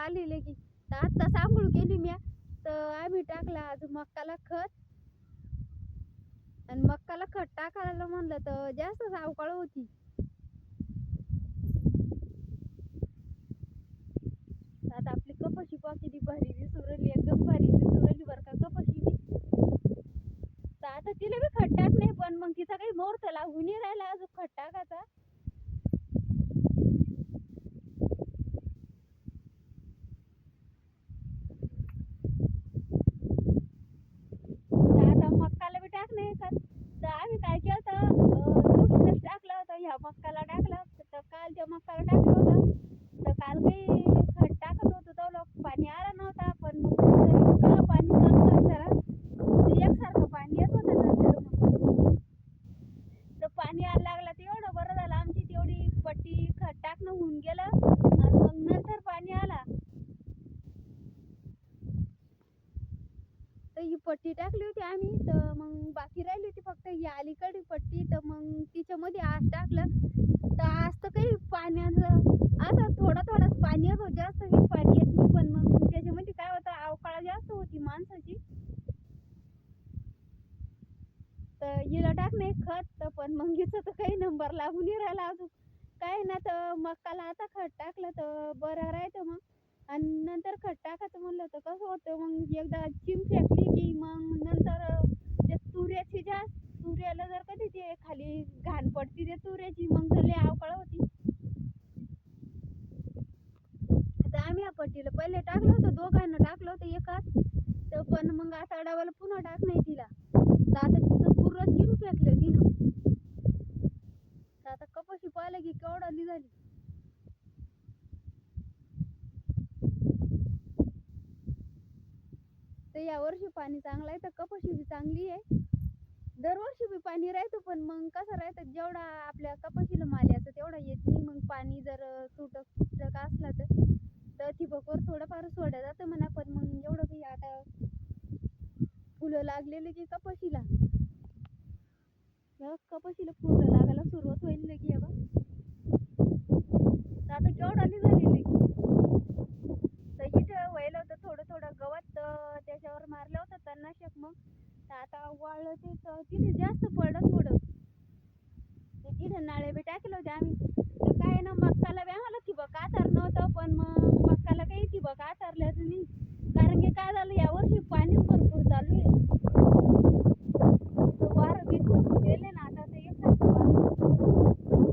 संध्याकाळ व्हायला आलेले की. तर आत्ताच आंघोळ केली म्या. तर आम्ही टाकला आज मक्काला खत. आणि मक्काला खत टाकायला म्हणलं तर जास्त सावकाळ होती. आता आपली कपाशी पा भारी दिसू राहिली एकदम भारी दिसू राहिली बरं का कपाशी तर आता तिला बी खट टाक नाही पण मग तिचा काही मुहूर्त लागून नाही राहिला अजून खट टाकायचा तर आता मक्काला बी टाक नाही खत तर आम्ही काय केलं तर दोघींनाच टाकलं होतं ह्या मक्काला टाकलं तर काल त्या मक्काला टाकलं होतं तर काल काही खत टाकत होतो तो लोक पाणी आला नव्हता पण मग नंतर इतकं पाणी चालू जरा ते एकसारखं पाणी येत होतं नंतर मग तर पाणी यायला लागलं ते एवढं बरं झालं आमची तेवढी पट्टी खत टाकणं होऊन गेलं आणि मग नंतर पाणी आला तर ही पट्टी टाकली होती आम्ही तर मग बाकी राहिली होती फक्त ही अलीकडे पट्टी. तर मग तिच्यामध्ये आज टाकलं. तर आज तर काही पाण्याचं असं थोडं थोडंच पाणी येत जास्त काही पाणी येत नाही. पण मग त्याच्यामध्ये काय होतं अवकाळा जास्त होती माणसाची. तर हिला टाक नाही खत तर पण मग हिचं तर काही नंबर लागून नाही राहिला अजून. काय ना तर मक्काला आता खत टाकलं तर बरं राहतं मग. आणि नंतर खत टाकायचं म्हणलं तर कसं होतं मग एकदा चिम फेकली की मग नंतर ते तुऱ्याची ज्या तुऱ्याला जर कधी ते खाली घाण पडती ते तुऱ्याची मग तर लय अवकाळ होती. आता आम्ही या पट्टीला पहिले टाकलं होतं दोघांना टाकलं होतं एकाच तर पण मग आता अडावाला पुन्हा टाक नाही तिला तर आता तिचं पूर्ण चिम फेकलं तिनं. तर आता कपाशी पाहिलं की केवढाली झाली तर यावर्षी पाणी चांगलं आहे तर कपाशी बी चांगली आहे. दरवर्षी बी पाणी राहतो पण मग कसं राहतं जेवढा आपल्या कपाशीला माल याचा तेवढा येत नाही. मग पाणी जर तुटक तुटक असला तर तर ठिबकवर थोडंफार सोडलं जातं म्हणा. पण मग एवढं काही आता फुलं लागलेले की कपाशीला. कपाशीला फुलं लागायला सुरुवात होईल की बा आता केवढाली झाली की तर इथं व्हायला होतं थोडं थोडं गवत तर त्याच्यावर मारलं होतं तणनाशक मग तर आता वाळलं ते तर तिथे जास्त पडलं थोडं. ते तिथे नाळे बी टाकले होते आम्ही तर काय ना मक्काला बी आम्हाला ठिबक आधार नव्हतं पण मग मक्काला काही ठिबक आधारल्याच नाही कारण की काय झालं यावर्षी पाणीच भरपूर चालू आहे तर वारं बी इतकं फुटेले ना आता ते एकसारखं वारं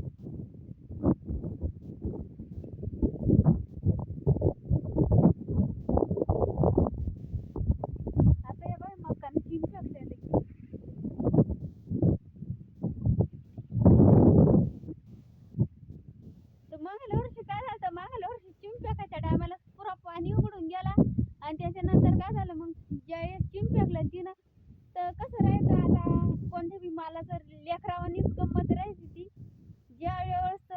आता हे बघ मक्काने चिम टाकलेले तर मागल्या वर्षी काय झालं मागल्या वर्षी चिम फेकायच्या टायमाला पुरा पाणी उघडून गेला आणि त्याच्यानंतर काय झालं मग ज्यावेळेस चिम फेकलं तिनं तर कसं राहायचं आता मला बी लेकरावानीच गंमत राहायची ती ज्या वेळेस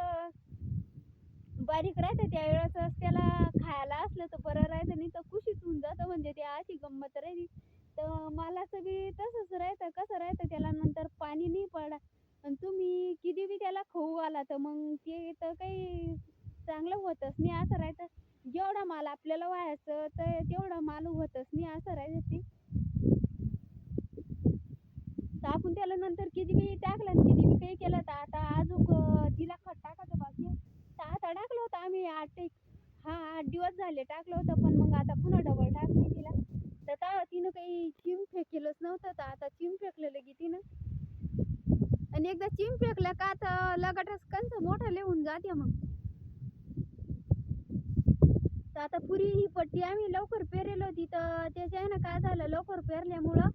बारीक राहते त्यावेळेस त्याला खायला असलं तर बरं राहतं नाही तर कुशीत होऊन जातं म्हणजे ते अशी गंमत राहिली. तर मालाचं बी तसंच राहतं कसं राहतं त्याला नंतर पाणी नाही पडा. आणि तुम्ही किती बी त्याला खाऊ आला तर मग ते तर काही चांगलं होतच नाही असं राहतं. जेवढा माल आपल्याला व्हायचं तर तेवढा माल होतच नाही असं राहते ते. तर आपण त्याला नंतर किती बी टाकलं किती बी काही केलं तर आता अजून तिला खत टाकायचं बाकी तर आता टाकलं होतं आम्ही आठ एक हा आठ दिवस झाले टाकलं होतं पण मग आता पुन्हा डबल टाकली तिला. तर ता तिनं काही चिम फेकेलच नव्हतं तर आता चिम फेकलेलं की तिनं. आणि एकदा चिम फेकलं का तर लगटच कंच मोठं लिहून जाते मग. तर आता पुरी ही पट्टी आम्ही लवकर पेरेल होती तर त्याच्या ना काय झालं लवकर पेरल्यामुळं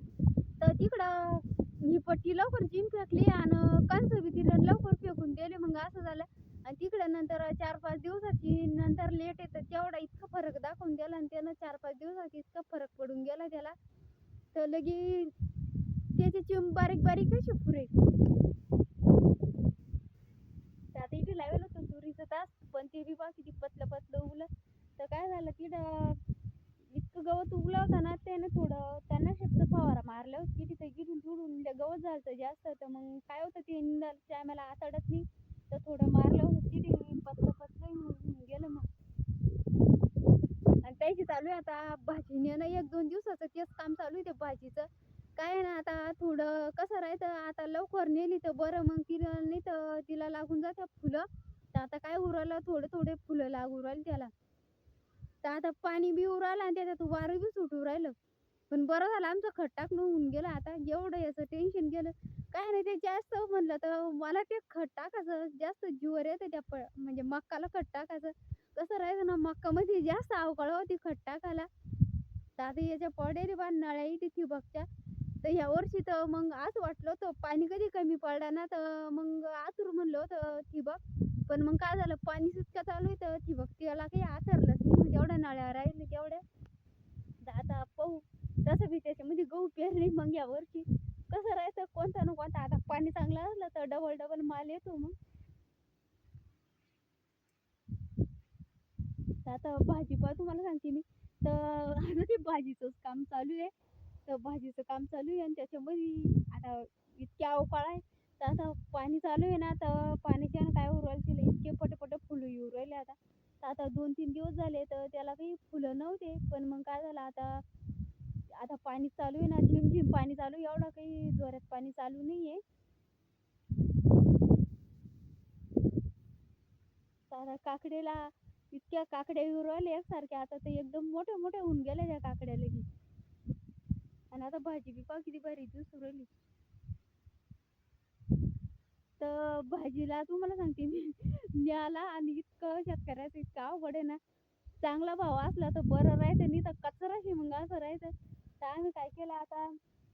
तर तिकडं ही पट्टी लवकर चिम फेकली आणि कंच बी तिनं लवकर फेकून दिले. मग असं झालं. आणि तिकडं नंतर चार पाच दिवसाची नंतर लेट येतं तेवढा इतका फरक दाखवून दिला आणि त्यानं चार पाच दिवसात इतका फरक पडून गेला त्याला. तर लगी त्याची चिम बारीक बारीक कसे फुरे आता इथे लावेल होतं तुरीचं तास पण ते बी बाकी किती पतलं पतलं उगलं तर काय झालं तिथं उगलं होतं ना त्यानं थोडं त्यांना शब्द फवारा मारल्या होती तिथं गिरून जुडून गवत झालं होतं जास्त तर मग काय होतं ते निंदाच्या मला आतडत नाही. तर थोडं मारलं होतं तिथे पतलं पतलं होऊन गेलं मग. आणि त्याची चालू आहे आता भाजी नेणं एक दोन दिवसाचं तेच काम चालू आहे ते भाजीचं. काय आहे ना आता थोडं कसं राहायचं आता लवकर नेली तर बरं मग तिला नाही तर तिला लागून जातं फुलं. तर आता काय उरलं थोडे थोडे फुलं लागू राहिले त्याला. तर आता पाणी बी उरालं आणि त्याच्यात वारं बी सुटू राहिलं. पण बरं झालं आमचं खट्टाक न होऊन गेलं आता. एवढं याचं टेन्शन गेलं. काय नाही ते जास्त म्हणलं तर मला ते खट टाकायचं जास्त जीवर येतं त्या प म्हणजे मक्काला खट टाकायचं. कसं राहायचं ना मक्कामध्ये जास्त अवकाळ होती खत टाकायला. तर आता याच्या पडेरी बा नळ्या येते ठिबकच्या तर ह्या वर्षी तर मग आज वाटलं होतं पाणी कधी कमी पडला ना तर मग आतूर म्हणलं होतं ठिबक पण मग काय झालं? पाणी सुटका चालू आहे तर भक्तीला त्याला काही आथरलंच नाही. म्हणजे मग तेवढ्या नळ्या राहिले तेवढ्या. तर आता पाहू. तसं बी त्याच्यामध्ये म्हणजे गहू पेरणी मग या वर्षी. कसं राहायचं? कोणता ना कोणता. आता पाणी चांगलं असलं तर डबल डबल माल येतो मग. तर आता भाजीपाला तुम्हाला सांगते मी. तर आता ते भाजीचंच काम चालू आहे. तर भाजीचं काम चालू आहे आणि त्याच्यामध्ये आता इतक्या अवकाळ आहे. तर आता पाणी चालू आहे ना तर पाण्याच्यानं काय होऊ राहिलं तिला इतके पटपट फुलं येऊ राहिले आता. तर आता दोन तीन दिवस झाले तर त्याला काही फुलं नव्हते. पण मग काय झालं आता आता पाणी चालू आहे ना झिमझिम पाणी चालू एवढं काही जोरात पाणी चालू नाही आहे आता काकडेला इतक्या काकड्या येऊ राहिल्या एकसारख्या आता ते एकदम मोठ्या मोठ्या होऊन गेल्या त्या काकड्याला आणि आता भाजी बी पाव किती भारी दिसून राहिली. तर भाजीला तुम्हाला सांगते मी न्याला आणि इतकं शेतकऱ्याचं इतकं अवघड आहे ना. चांगला भाव असला तर बरं राहायचं नाही तर कचराशी मग असं राहायचं तर आम्ही काय केलं आता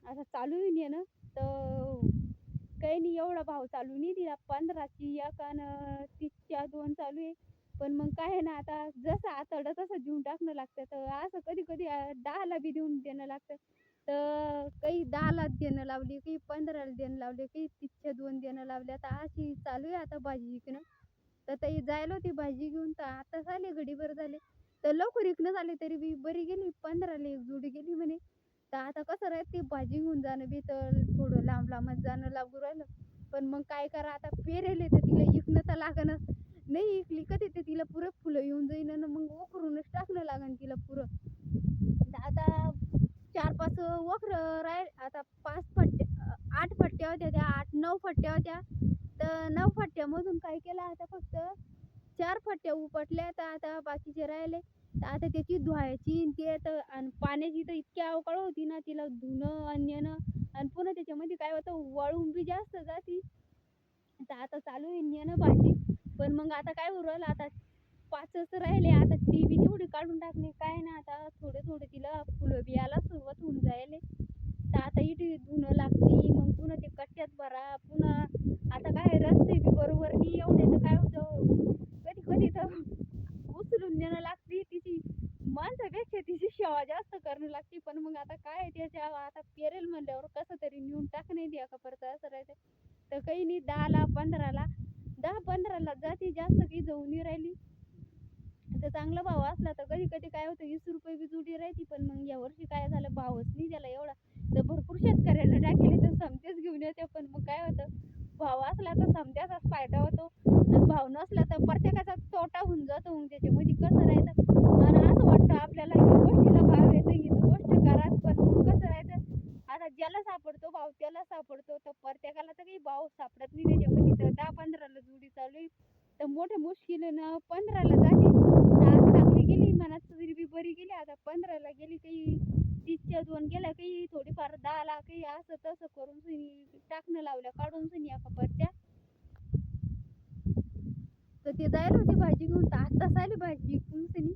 आता चालू ने ना तर काही नाही एवढा भाव चालू नाही दिला. पंधराची एक आणि तीसच्या दोन चालू आहे. पण मग काय आहे ना आता जसं आतडं तसं देऊन टाकणं लागतं. तर असं कधी कधी दहाला बी देऊन देणं लागतं. तर काही दहाला देणं लावली काही पंधराला देणं लावले काही तीसच्या दोन देणं लावले आता अशी चालू आहे आता भाजी विकणं. तर ताई जायला होती भाजी घेऊन. तर आता झाले घडीभर झाले. तर लवकर विकणं झाले तरी बी बरी गेली. पंधराला एक जुडी गेली म्हणे. तर आता कसं राहत ते भाजी घेऊन जाणं बी तर थोडं लांब लांबच जाणं लागू राहिलं. पण मग काय करा आता पेरेले तर तिला विकणं तर लागणच नाही इकली कधी ते तिला पुरं फुलं येऊन जाईन मग वखरूनच टाकणं लागन तिला पुरं. आता चार पाच वक्र राहील. आता पाच फट्टे आठ फट्ट्या होत्या त्या आठ नऊ फट्ट्या होत्या. तर नऊ फट्ट्यामधून काय केलं आता फक्त चार फट्ट्या उपटल्या तर आता बाकीचे राहिले. तर आता त्याची धुवायची ते तर आणि पाण्याची तर इतकी अवकाळ होती ना तिला धुणं आणि नेणं आणि पुन्हा त्याच्यामध्ये काय होतं वाळून बी जास्त जाती. तर आता चालू आहे नेणं भाजी. पण मग आता काय उरलं? आता पाचच राहिले. आता ती बी तेवढी काढून टाकली. काय ना आता थोडे थोडे तिला फुलं बियाला सुरुवात होऊन जायले. तर आता इथे धुणं लागते मग पुन्हा ते कट्ट्यात भरा पुन्हा आता काय रस्ते बी बरोबर नाही एवढे तर काय होतं? कधी कधी तर उचलून देणं लागते. तिची माणसापेक्षा तिची सेवा जास्त करणं लागते. पण मग आता काय त्याच्या आता पेरेल म्हणल्यावर कसं तरी नेऊन टाकणे द्या का परत असं राहायचं तर काही नाही दहाला पंधराला दहा पंधराला जाती जास्त काही जाऊन नाही राहिली. तर चांगला भाव असला तर कधी कधी काय होतं वीस रुपये बी जुडी राहायची पण मग या वर्षी काय झालं भावच नाही त्याला एवढा. तर भरपूर शेतकऱ्यांना टाकले तर समतेच घेऊन येते पण मग काय होतं भाव असला तर समत्याचाच फायदा होतो. भाव नसला तर प्रत्येकाचा तोटा होऊन जातो मग त्याच्यामध्ये कसं राहायचं आणि असं वाटतं आपल्याला ही गोष्टीला भाव येतो हीच गोष्ट करा पण मग कसं राहायचं आता ज्याला सापडतो भाव त्याला सापडतो तर प्रत्येकाला तर काही भाव सापडत नाही त्याच्यामध्ये तर दहा पंधराला जुडी चालू आहे तर मोठ्या मुश्किलीनं पंधराला जाते तर आज चांगली गेली मनात तरी बी बरी गेली आता पंधराला गेली काही तीसच्या दोन गेल्या काही थोडीफार दहाला काही असं तसं करून सुनी टाकणं लावल्या काढून सुनी एका कपरच्या तर ते जायला होती भाजी घेऊन तर आत्ताच आली भाजी घेऊन सुनी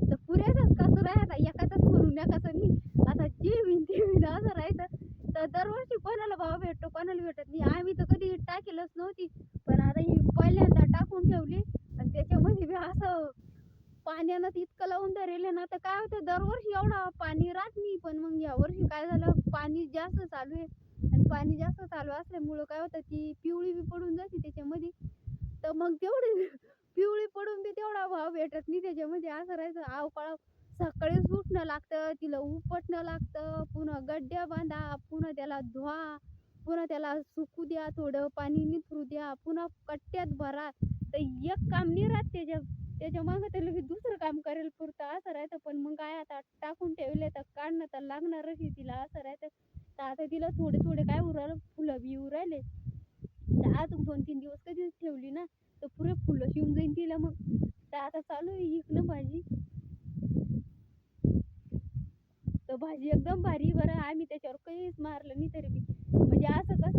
तर पुऱ्याचाच कसं राहता एकाचाच म्हणून एकाचा नाही. आता जे विन ते विन असं राहायचं. तर दरवर्षी कोणाला भाव भेटतो कोणाला भेटत नाही. आम्ही तर कधी टाकेलच नव्हती पण आता ही पहिल्यांदा टाकून ठेवली आणि त्याच्यामध्ये बी असं पाण्यानं इतकं लावून धरेले ना तर काय होतं दरवर्षी एवढा पाणी राहत नाही. पण मग या वर्षी काय झालं पाणी जास्त चालू आहे. आणि पाणी जास्त चालू असल्यामुळं काय होतं ती पिवळी बी पडून जाते त्याच्यामध्ये. तर मग तेवढी पिवळी पडून बी तेवढा भाव भेटत नाही त्याच्यामध्ये. असं राहायचं आवकाळ सकाळी उठणं लागतं तिला उपटणं लागतं. पुन्हा गड्ड्या बांधा पुन्हा त्याला धुवा पुन्हा त्याला सुकू द्या थोडं पाणी निथरू द्या पुन्हा कट्ट्यात भरा. तर एक काम नाही राहत त्याच्या त्याच्या मागं त्याला लगेच दुसरं काम करेल पुरतं असं राहतं. पण मग काय आता टाकून ठेवले तर काढणं तर लागणारच आहे तिला असं राहतं. तर आता तिला थोडे थोडे काय उरायला फुलं बी येऊ राहिले. तर आज दोन तीन दिवस कधीच ठेवली ना तर पुरे फुलं शिवून जाईन तिला मग. तर आता चालू आहे इकडं भाजी. तर भाजी एकदम भारी बरं. आम्ही त्याच्यावर काहीच मारलं नाही तरी बी. म्हणजे असं कसं